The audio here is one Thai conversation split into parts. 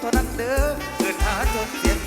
เท่านั้นเด้อเกิดหาจนเสียง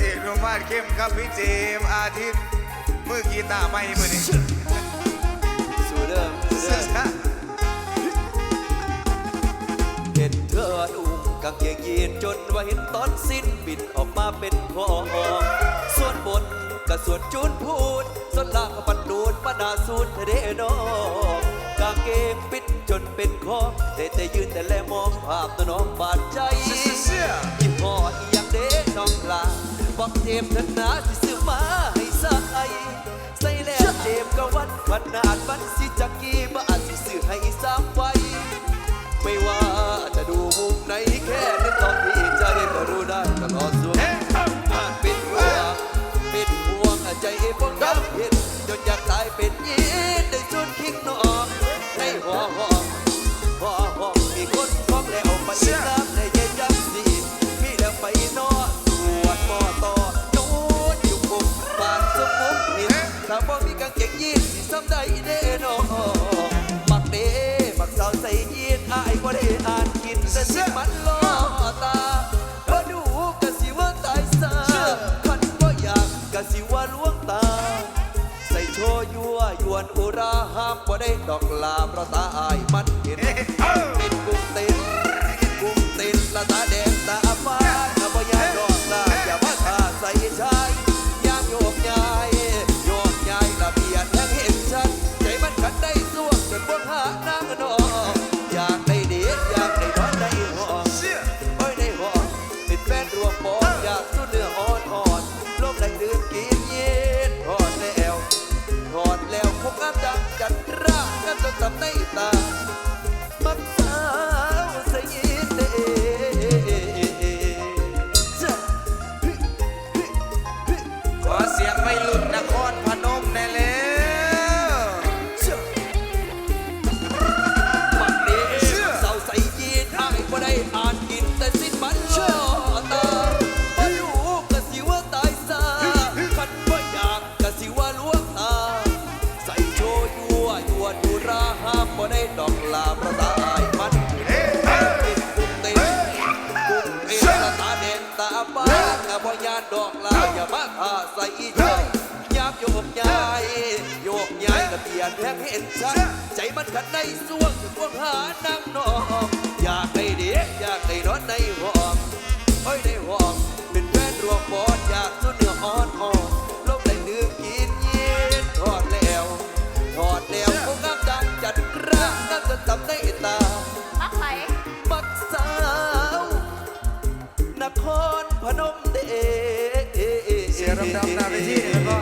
เอกนุ่มมาดเข้มครับพี่เจมส์อาทิตย์มือกีตาร์ไม่มือนี่สู่เดิมสู่เดิมเห็นเธอนุ่งกางเกงยีนจนว่าเห็นตอนสิ้นบิดออกมาเป็นขอส่วนบนกับส่วนจูนพูดส่วนล่างก็ปัดนูนมานาสูนเธอเด้น้องกางเกงปิดจนเป็นคอแต่แต่ยืนแต่แลมองภาพตัวน้องบาดใจ อกเจมส์เถิดนะที่ซื้อมาให้ใส่ใส่แล้วเจมก็วัดขนาดมันสิจักกี่บาทสิซื้อให้สามไว้ไม่ว่าจะดูมุมไหนแค่นึกตอนที่ใจก็รู้ได้ตลอดส่วนอาจเป็นห่วงเป็นห่วงใจพวกน้ำเห็นจนอยากตายเป็นยี มีกางเกงยีนสิซ้ำได้เด้นอมักเด้บักสาวใส่ยีนอายบ่ได้อ่านกินแต่สิมันล่อตาพอดูกะสิว่าตายซาคันบ่อยากกะสิว่าลวงตา ใส่โชยั่วยวนอุราห้ามบ่ได้ดอกลาเพราะตาอายมันเห็นเป็นกุ้งเต้น จัดร่างกันจนทำในตา ห้ามบ่ได้ดอกลาเพระตาอายมันเป็นกุมเต็มกุมเอ็นละตาแดงตาบ้านอะบ่ยานดอกลาอย่ามาท่าใส่ใจยามโยกย้ายโยกย้ายระเบียดแทงเห็นชัดใจมันขัดในส่วงถึงพวงหานางนองอยากได้เดียอยากได้นอนในห้อง ครพนมเดชเสียงดำๆหนาเวทีแล้วก็